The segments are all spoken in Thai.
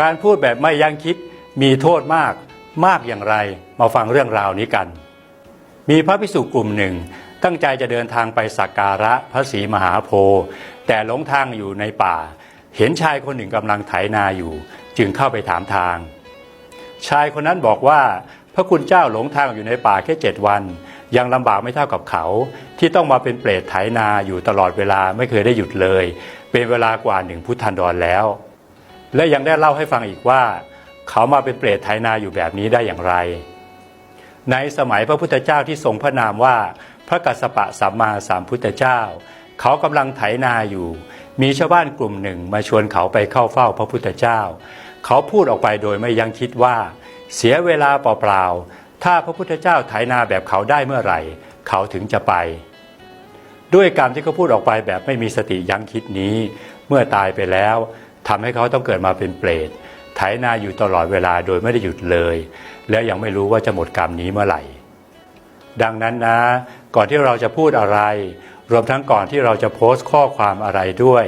การพูดแบบไม่ยั้งคิดมีโทษมากมากอย่างไรมาฟังเรื่องราวนี้กัน มีพระภิกษุกลุ่มหนึ่ง ตั้งใจจะเดินทางไปสักการะพระศรีมหาโพธิ์แต่หลงทางอยู่ในป่า เห็นชายคนหนึ่งกำลังไถนาอยู่ จึงเข้าไปถามทาง ชายคนนั้นบอกว่า พระคุณเจ้าหลงทางอยู่ในป่าแค่เจ็ดวัน ยังลำบากไม่เท่ากับเขา ที่ต้องมาเป็นเปรตไถนาอยู่ตลอดเวลาไม่เคยได้หยุดเลย เป็นเวลากว่าหนึ่งพุทธันดรแล้ว และยังได้เล่าให้ฟังอีกว่า เขามาเป็นเปรตไถนาอยู่แบบนี้ได้อย่างไร ในสมัยพระพุทธเจ้าที่ทรงพระนามว่า พระกัสสปะสัมมาสัมพุทธเจ้า เขากำลังไถนาอยู่ มีชาวบ้านกลุ่มหนึ่งมาชวนเขาไปเข้าเฝ้าพระพุทธเจ้า เขาพูดออกไปโดยไม่ยังคิดว่า เสียเวลาเปล่าๆถ้าพระพุทธเจ้าไถนาแบบเขาได้เมื่อไหร่ เขาถึงจะไปด้วยการที่เขาพูดออกไปแบบไม่มีสติยั้งคิดนี้ เมื่อตายไปแล้ว ทำให้เขาต้องเกิดมาเป็นเปรตไถนาอยู่ตลอดเวลาโดยไม่ได้หยุดเลย และยังไม่รู้ว่าจะหมดกรรมนี้เมื่อไหร่ ดังนั้นนะ ก่อนที่เราจะพูดอะไร รวมทั้งก่อนที่เราจะโพสต์ข้อความอะไรด้วย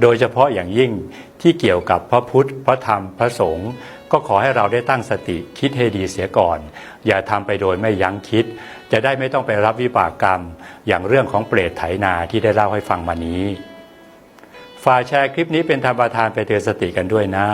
โดยเฉพาะอย่างยิ่งที่เกี่ยวกับพระพุทธ พระธรรม พระสงฆ์ก็ขอให้เราได้ตั้งสติคิดให้ดีเสียก่อน อย่าทำไปโดยไม่ยั้งคิด จะได้ไม่ต้องไปรับวิบากกรรม อย่างเรื่องของเปรตไถนาที่ได้เล่าให้ฟังมานี้ ฝากแชร์คลิปนี้เป็นธรรมทานไปเตือนสติกันด้วยนะ